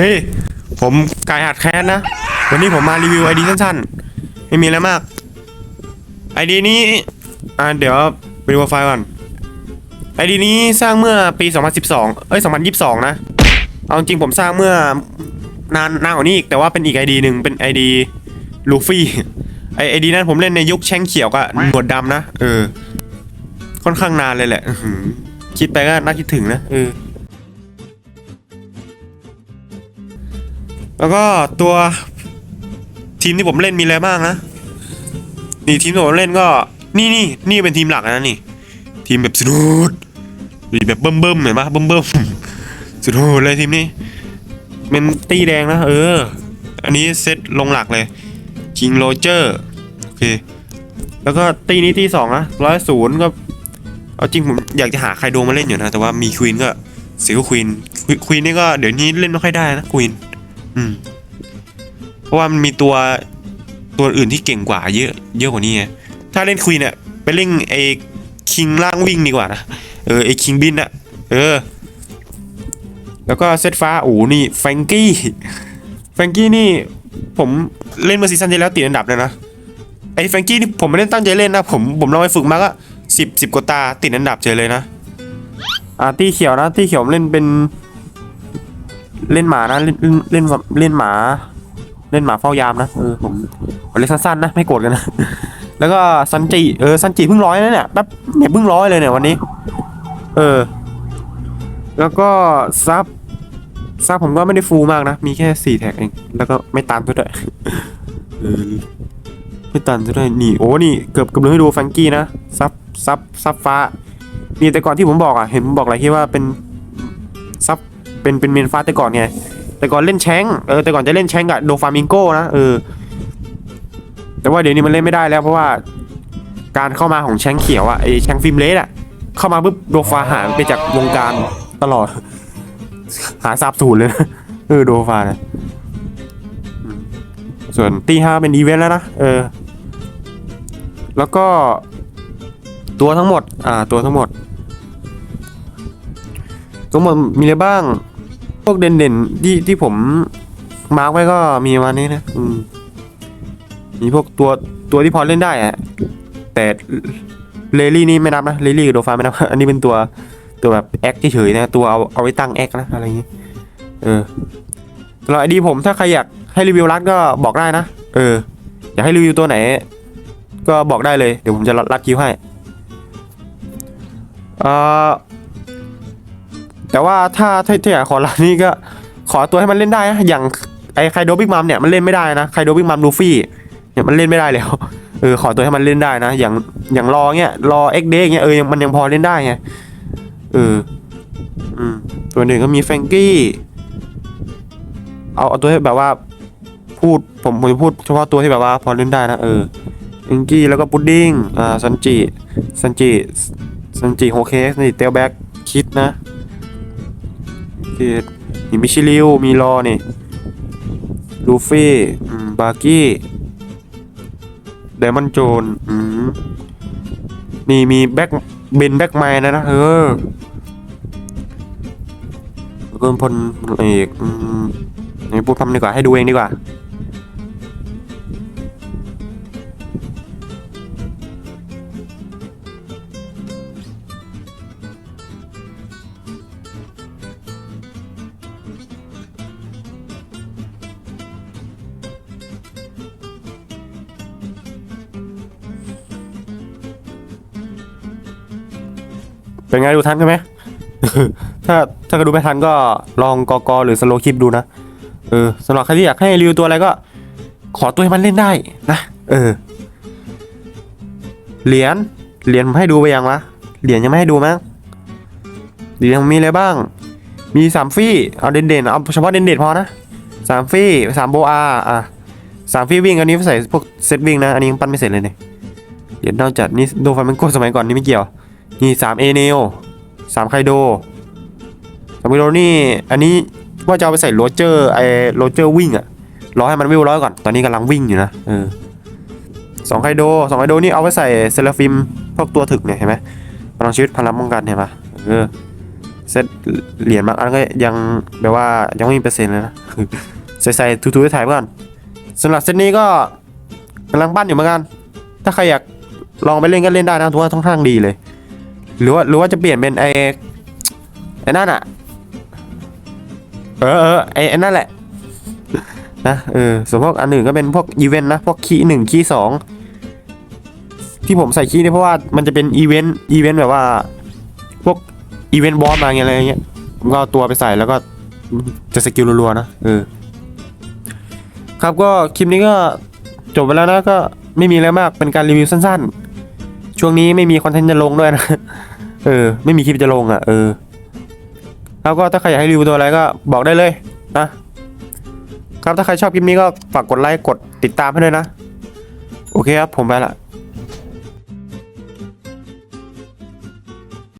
ดีผมกายหัดแคสนะ วันนี้ผมมารีวิวไอดีสั้นๆ ไม่มีอะไรมากไอดีนี้อ่าเดี๋ยวไปดูไฟล์ก่อนไอดีนี้สร้างเมื่อปี 2012 เอ้ย 2022 นะ เอาจริงผมสร้างเมื่อนานนานกว่านี้อีกแต่ว่าเป็นอีกไอดีหนึ่งเป็นไอดีลูฟี่ไอไอดีนั้นผมเล่นในยุคแช่งเขียวกับหนวดดำนะ เออ ค่อนข้างนานเลยแหละคิดไปก็น่าคิดถึงนะเออ แล้วก็ตัวทีมที่ผมเล่นมีอะไรบ้างนะ นี่ทีมที่ผมเล่นก็ นี่นี่นี่เป็นทีมหลักนะนี่ ทีมแบบสุดนี่แบบเบิ่มเบิ่มเห็นปะเบิ่มเบิ่มสุดโหดเลยทีมนี้เป็นตีแดงนะ เออ อันนี้เซตลงหลักเลย King Roger โอเค แล้วก็ตีนี้ตีสองนะร้อยศูนย์ก็ เอาจริงผมอยากจะหาใครโดมาเล่นอยู่นะ แต่ว่ามีควีนก็เสียควีนควีนนี่ก็เดี๋ยวนี้เล่นไม่ค่อยได้นะควีน อืม เพราะว่ามันมีตัวตัวอื่นที่เก่งกว่าเยอะ เยอะกว่านี้ไงถ้าเล่นควีนเนี่ยไปเล่นไอ้คิงล่างวิ่งดีกว่านะเออไอ้คิงบินอะเออ แล้วก็เซตฟ้าโอ้โหนี่แฟงกี้แฟงกี้นี่ผมเล่นเมื่อซีซั่นที่แล้วติดอันดับเลยนะไอ้แฟงกี้นี่ผมไม่ได้ตั้งใจเล่นนะผมผมลองไปฝึกมาก็สิบสิบกว่าตาติดอันดับเฉยเลยนะอ่าตี้เขียวนะตี้เขียวผมเล่นเป็น เล่นหมานะเล่นเล่นเล่นหมา เล่นหมาเฝ้ายามนะเออผมผมเล่นสั้นๆนะไม่โกรธกันนะแล้วก็ซันจิเออซันจิเพิ่งร้อยนะเนี่ยแป๊บเนี่ยเพิ่งร้อยเลยเนี่ยวันนี้ เออ แล้วก็ซับซับผมก็ไม่ได้ฟูลมากนะ มีแค่สี่แท็กเอง แล้วก็ไม่ตันด้วยเออไม่ตันด้วยนี่โอ้นี่เกือบเกือบลืมให้ดูแฟงกี้นะซับซับซับฟ้านี่แต่ก่อนที่ผมบอกอะเห็นผมบอกอะไรที่ว่าเป็นซับ เป็นเป็นเมนฟ้าแต่ก่อนไงแต่ก่อนเล่นแชงเออแต่ก่อนจะเล่นแชงกับโดฟามิงโกนะเออแต่ว่าเดี๋ยวนี้มันเล่นไม่ได้แล้วเพราะว่าการเข้ามาของแชงเขียวอะไอแชงฟิล์มเลสอะเข้ามาปุ๊บโดฟาหายไปจากวงการตลอด หาทราบสูญเลยนะเออโดฟาเนี่ยส่วนตีห้าเป็นอีเวนต์แล้วนะเออ แล้วก็ตัวทั้งหมด อ่า ตัวทั้งหมด ทั้งหมดมีอะไรบ้าง พวกเด่นๆที่ที่ผมมาร์กไว้ก็มีมานี้นะอืมมีพวกตัวตัวที่พอเล่นได้อะแต่เลลี่นี่ไม่นับนะเลลี่กับโดฟาไม่นับ อันนี้เป็นตัวตัวแบบแอคเฉยๆนะ ตัวเอาเอาไว้ตั้งแอคนะอะไรอย่างงี้ เออสำหรับไอดีผมถ้าใครอยากให้รีวิวรัดก็บอกได้นะ เออ อยากให้รีวิวตัวไหน ก็บอกได้เลย เดี๋ยวผมจะรัดคิวให้ เอ่อ แต่ว่าถ้าถ้าอยากขอร้านนี้ก็ขอตัวให้มันเล่นได้นะอย่างไอ้ไคโดบิ๊กมัมเนี่ยมันเล่นไม่ได้นะไคโดบิ๊กมัมลูฟี่เนี่ยมันเล่นไม่ได้แล้วเออขอตัวให้มันเล่นได้นะ อย่างอย่างรอเงี้ยรอเอ็กเดเงี้ยเออยังมันยังพอเล่นได้ไงเอออืมตัวหนึ่งก็มีแฟงกี้เอาเอาตัวที่แบบว่าพูดผมผมจะพูดเฉพาะตัวที่แบบว่าพอเล่นได้นะเออแฟงกี้แล้วก็พุดดิ้งอ่าซันจิซันจิซันจิโฮเคสนี่เตลแบ็กคิดนะ ที่มีมิชิลิวมีรอนี่ลูฟี่บาร์กี้เดมอนโจนนี่มีแบ็คเบนแบ็คไมนนะนะเออเริ่มพลเอกอืมนี่พูดคำดีกว่าให้ดูเองดีกว่า เป็นไงดูทันกันไหม ถ้าถ้าก็ดูไม่ทันก็ลองกอกอหรือสโลคลิปดูนะ เออสำหรับใครที่อยากให้รีวิวตัวอะไรก็ ขอตัวให้มันเล่นได้นะ เออ เหรียญ เหรียญผมให้ดูไปยังวะ เหรียญยังไม่ให้ดูมั้ง เหรียญมีอะไรบ้าง มีสามฟี่ เอาเด่นๆเอาเฉพาะเด่นๆพอนะสามฟี่สามโบอาอะสามฟี่วิ่งอันนี้ใส่พวกเซตวิ่งนะ อันนี้ยังปั้นไม่เสร็จเลยเนี่ยเหรียญนอกจากนี่โดฟาเมนโกสมัยก่อนนี่ไม่เกี่ยว นี่สามเอเนลสามไคโดสามไคโดนี่อันนี้ว่าจะเอาไปใส่โรเจอร์ไอโรเจอร์วิ่งอะรอให้มันวิวร้อยก่อน ตอนนี้กำลังวิ่งอยู่นะเออสองไคโดสองไคโดนี่เอาไปใส่เซราฟิมพวกตัวถึกเนี่ยเห็นไหมพลังชีวิตพลังป้องกันเห็นปะเออเซตเหรียญบางอันก็ยังแบบว่ายังไม่มีเปอร์เซ็นต์เลยนะใส่ใส่ๆทูๆถ่ายๆไปก่อนสำหรับเซตนี้ก็กำลังปั้นอยู่เหมือนกัน ถ้าใครอยากลองไปเล่นก็เล่นได้นะถือว่าค่อนข้างดีเลย หรือว่าหรือว่าจะเปลี่ยนเป็นไอ้ไอ้นั่นอะเออเออไอ้ไอ้นั่นแหละนะเออส่วนพวกอันอื่นก็เป็นพวกอีเวนต์นะพวกคีหนึ่งคีสองที่ผมใส่คีเนี่ยเพราะว่ามันจะเป็นอีเวนต์อีเวนต์แบบว่า พวกอีเวนต์บอสมาไงอะไรเงี้ยผมก็เอาตัวไปใส่แล้วก็จะสกิลรัวๆนะเออครับก็คลิปนี้ก็จบไปแล้วนะก็ไม่มีอะไรมากเป็นการรีวิวสั้นๆ ช่วงนี้ไม่มีคอนเทนต์จะลงด้วยนะ เออ ไม่มีคลิปจะลงอะ เออ แล้วก็ถ้าใครอยากให้รีวิวตัวอะไรก็บอกได้เลยนะครับถ้าใครชอบคลิปนี้ก็ฝากกดไลค์กดติดตามให้ด้วยนะ โอเคครับ ผมไปละ